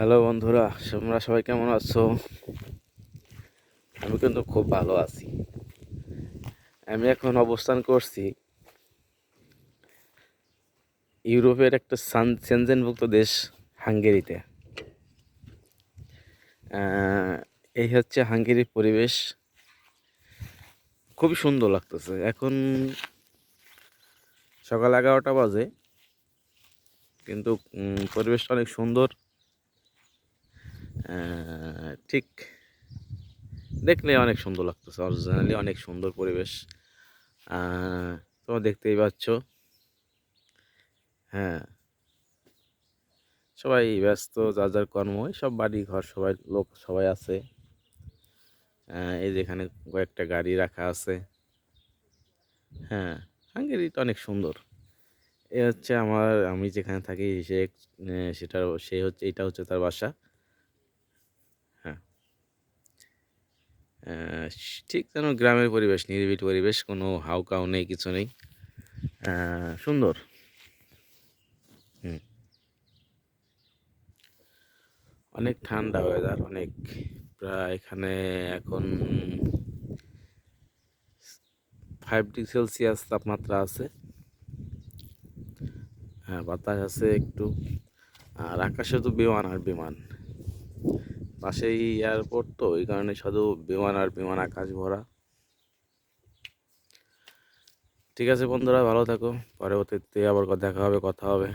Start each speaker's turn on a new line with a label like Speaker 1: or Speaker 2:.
Speaker 1: Hello বন্ধুরা, তোমরা সবাই কেমন আছো? আমি কিন্তু খুব ভালো আছি। আমি এখন অবস্থান করছি ইউরোপের একটা সান সেনজেনভুক্ত দেশ, হাঙ্গেরিতে। এই হচ্ছে হাঙ্গেরির পরিবেশ। খুবই সুন্দর লাগতেছে। এখন সকাল এগারোটা বাজে, কিন্তু পরিবেশটা অনেক সুন্দর। ঠিক দেখলে অনেক সুন্দর লাগতেছে। অরিজিনালি অনেক সুন্দর পরিবেশ। তোমরা দেখতেই পাচ্ছ। হ্যাঁ। সবাই ব্যস্ত, যার যার কর্ম। সব বাড়ি ঘর, সবাই লোক, সবাই আছে। এই যেখানে কয়েকটা গাড়ি রাখা আছে। হ্যাঁ হাঙ্গেরিটা অনেক সুন্দর। এ হচ্ছে আমার, আমি যেখানে থাকি, সে সেটার, সে হচ্ছে, এটা হচ্ছে তার বাসা হ্যাঁ আহ, ঠিক যেন গ্রামের পরিবেশ, নিরিবিলি পরিবেশ, কোনো হাউকাউ নেই, কিছু নেই। সুন্দর। অনেক ঠান্ডা ওয়েদার অনেক। প্রায় এখানে এখন ফাইভ ডিগ্রি সেলসিয়াস তাপমাত্রা আছে। হ্যাঁ বাতাস আছে একটু। আর আকাশে তো বিমান, আর বিমান। পাশেই এয়ারপোর্ট তো, ওই কারণে শুধু বিমান আর বিমান আকাশ ভরা। ঠিক আছে বন্ধুরা, ভালো থাকো। পরবর্তীতে আবার দেখা হবে, কথা হবে।